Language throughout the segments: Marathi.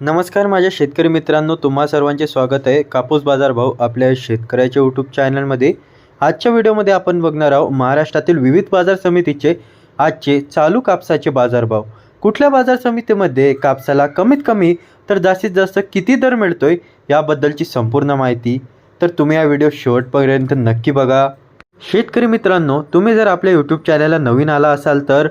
नमस्कार माझ्या शेतकरी मित्रांनो तुम्हा सर्वांचे स्वागत आहे. कापूस बाजार भाव आपल्या शेतकऱ्याच्या यूट्यूब चॅनलमध्ये आजच्या व्हिडिओमध्ये आपण बघणार आहोत महाराष्ट्रातील विविध बाजार समितीचे आजचे चालू कापसाचे बाजारभाव कुठल्या बाजार समितीमध्ये कापसाला कमीत कमी तर जास्तीत जास्त किती दर मिळतोय याबद्दलची संपूर्ण माहिती तर तुम्ही हा व्हिडिओ शेवटपर्यंत नक्की बघा. शेतकरी मित्रांनो तुम्ही जर आपल्या यूट्यूब चॅनलला नवीन आला असाल तर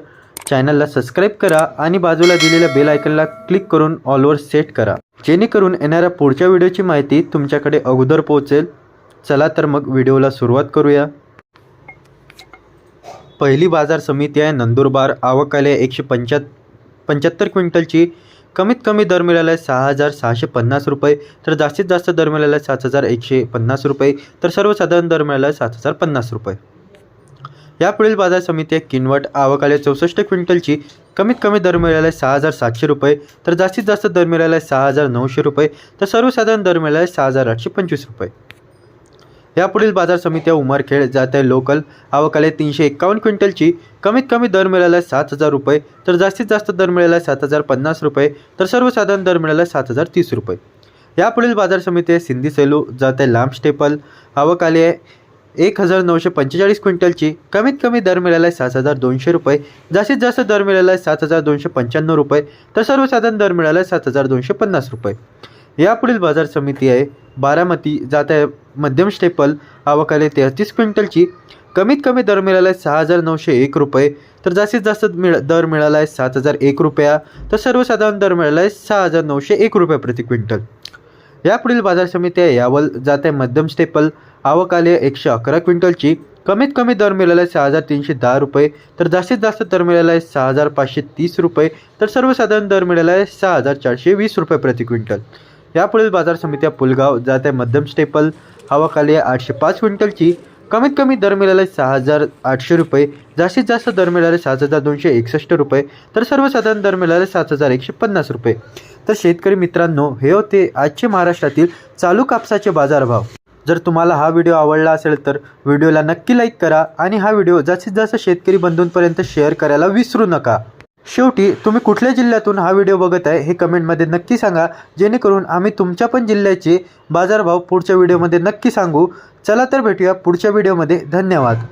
चॅनलला सबस्क्राईब करा आणि बाजूला दिलेल्या बेल आयकनला क्लिक करून ऑलवर सेट करा. जेणेकरून येणाऱ्या पुढच्या व्हिडिओची माहिती तुमच्याकडे अगोदर पोहोचेल. चला तर मग व्हिडिओला सुरुवात करूया. पहिली बाजार समिती आहे नंदुरबार आवक आली आहे एकशे पंच्याहत्तर पंच्याहत्तर क्विंटलची. कमीत कमी दर मिळाला आहे सहा हजार सहाशे पन्नास रुपये. तर जास्तीत जास्त दर मिळाला आहे सात हजार एकशे पन्नास रुपये. तर सर्वसाधारण दर मिळाला आहे सात हजार पन्नास रुपये. यापुढील बाजार समिती किनवट आवकाले चौसष्ट क्विंटलची कमीत कमी दर मिळाला आहे सहा हजार सातशे रुपये तर जास्तीत जास्त दर मिळाला आहे सहा हजार नऊशे रुपये तर सर्वसाधारण दर मिळाला आहे सहा हजार आठशे पंचवीस रुपये. यापुढील बाजार समित्या उमरखेड जात आहे लोकल आवक आले. तीनशे एक्कावन्न क्विंटलची कमीत कमी दर मिळाला आहे सात हजार रुपये तर जास्तीत जास्त दर मिळाला आहे सात हजार पन्नास रुपये तर सर्वसाधारण दर मिळाला आहे सात हजार तीस रुपये. यापुढील बाजार समिती आहे सिंधी सेलू जात आहे लांब स्टेपल आवक आली आहे एक हजार नऊशे पंचेचाळीस क्विंटलची कमीत कमी दर मिळाला आहे सात हजार दोनशे रुपये. जास्तीत जास्त दर मिळाला आहे सात हजार दोनशे पंच्याण्णव रुपये. तर सर्वसाधारण दर मिळाला आहे सात हजार दोनशे पन्नास रुपये. यापुढील बाजार समिती आहे. बारामती जात आहे मध्यम स्टेपल आवक आले तेहतीस क्विंटलची. कमीत कमी दर मिळाला आहे सहा हजार नऊशे एक रुपये. तर जास्तीत जास्त मिळ दर मिळाला आहे सात हजार एक रुपया. तर सर्वसाधारण दर मिळाला आहे सहा हजार नऊशे एक रुपये प्रति क्विंटल. यापुढील बाजार समिती आहे. यावल जात आहे मध्यम स्टेपल आवक आली एकशे अकरा क्विंटलची. कमीत कमी दर मिळाला आहे सहा हजार तीनशे दहा रुपये. तर जास्तीत जास्त दर मिळाला आहे सहा हजार पाचशे तीस रुपये. तर सर्वसाधारण दर मिळाला आहे सहा हजार चारशे वीस रुपये प्रति क्विंटल. यापुढील बाजार समित्या पुलगाव जात आहे मध्यम स्टेपल. आवक आली आहे आठशे पाच क्विंटलची. कमीत कमी दर मिळाला आहे सहा हजार आठशे रुपये. जास्तीत जास्त दर मिळाले सात हजार दोनशे एकसष्ट रुपये. तर सर्वसाधारण दर मिळाले सात हजार एकशे पन्नास रुपये. तर शेतकरी मित्रांनो हे होते आजचे महाराष्ट्रातील चालू कापसाचे बाजारभाव. जर तुम्हाला हा व्हिडिओ आवडला असेल तर व्हिडिओला नक्की लाईक करा आणि हा व्हिडिओ जास्तीत जास्त शेतकरी बंधूंपर्यंत शेअर करायला विसरू नका. शेवटी तुम्ही कुठल्या जिल्ह्यातून हा व्हिडिओ बघत आहे हे कमेंटमध्ये नक्की सांगा. जेणेकरून आम्ही तुमच्या पण जिल्ह्याचे बाजारभाव पुढच्या व्हिडिओमध्ये नक्की सांगू. चला तर भेटूया पुढच्या व्हिडिओमध्ये धन्यवाद.